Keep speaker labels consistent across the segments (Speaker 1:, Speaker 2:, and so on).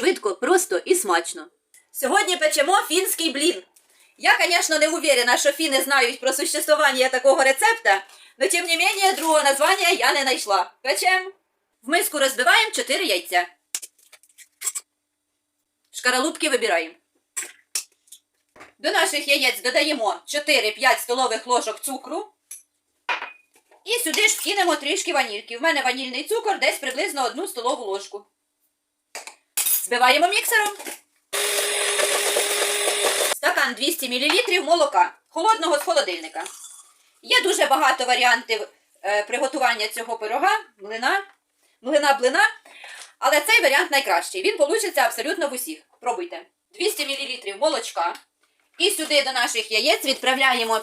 Speaker 1: Швидко, просто і смачно. Сьогодні печемо фінський блін. Я, звісно, не уверена, що фіни знають про существування такого рецепта, но тем не менее другого названня я не знайшла. Печем. В миску розбиваємо 4 яйця. Шкаралупки вибираємо. До наших яєць додаємо 4-5 столових ложок цукру. І сюди ж вкинемо трішки ванільки. В мене ванільний цукор десь приблизно 1 столову ложку. Збиваємо міксером. Стакан 200 мл молока, холодного з холодильника. Є дуже багато варіантів е, приготування цього пирога, млина, млина блина, але цей варіант найкращий. Він получиться абсолютно в усіх. Пробуйте. 200 мл молочка. І сюди до наших яєць відправляємо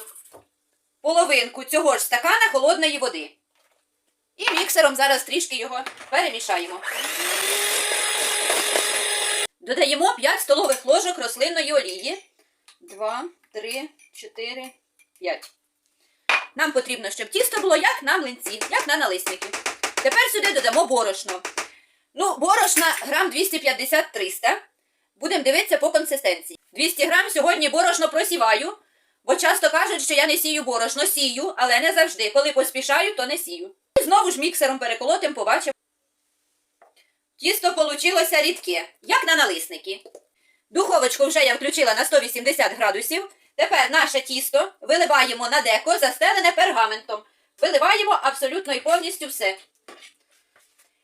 Speaker 1: половинку цього ж стакана холодної води. І міксером зараз трішки його перемішаємо. Додаємо 5 столових ложок рослинної олії. 2, 3, 4, 5. Нам потрібно, щоб тісто було як на млинці, як на налисники. Тепер сюди додамо борошно. Ну, борошна грам 250-300. Будемо дивитися по консистенції. 200 грам сьогодні борошно просіваю, бо часто кажуть, що я не сію борошно, сію, але не завжди. Коли поспішаю, то не сію. І знову ж міксером переколотим, побачимо. Тісто получилося рідке, як на налисники. Духовочку вже я включила на 180 градусів. Тепер наше тісто виливаємо на деко, застелене пергаментом. Виливаємо абсолютно і повністю все.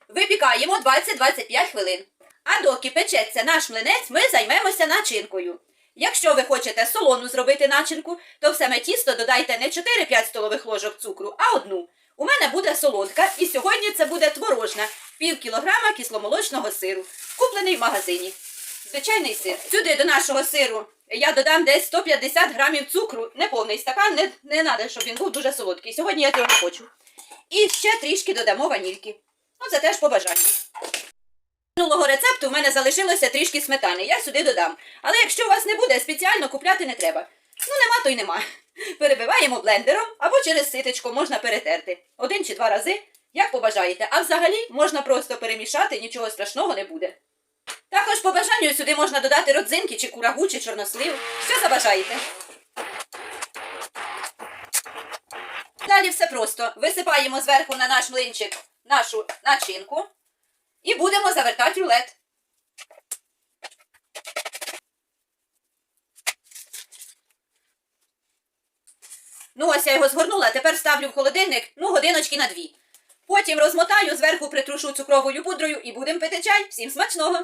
Speaker 1: Випікаємо 20-25 хвилин. А доки печеться наш млинець, ми займемося начинкою. Якщо ви хочете солону зробити начинку, то в саме тісто додайте не 4-5 столових ложок цукру, а одну. У мене буде солодка, і сьогодні це буде творожна, пів кілограма кисломолочного сиру, куплений в магазині. Звичайний сир. Сюди до нашого сиру я додам десь 150 грамів цукру, не повний стакан, не, не треба, щоб він був дуже солодкий. Сьогодні я цього не хочу. І ще трішки додамо ванільки. Ну, це теж по бажанню. Минулого рецепту в мене залишилося трішки сметани. Я сюди додам. Але якщо у вас не буде, спеціально купляти не треба. Ну, нема, то й нема. Перебиваємо блендером або через ситечко можна перетерти. Один чи два рази, як побажаєте. А взагалі можна просто перемішати, нічого страшного не буде. Також по бажанню сюди можна додати родзинки, чи курагу, чи чорнослив. Що забажаєте. Далі все просто. Висипаємо зверху на наш млинчик нашу начинку і будемо завертати рулет. Ну, ось я його згорнула, тепер ставлю в холодильник, ну, годиночки на дві. Потім розмотаю, зверху притрушу цукровою пудрою і будемо пити чай. Всім смачного!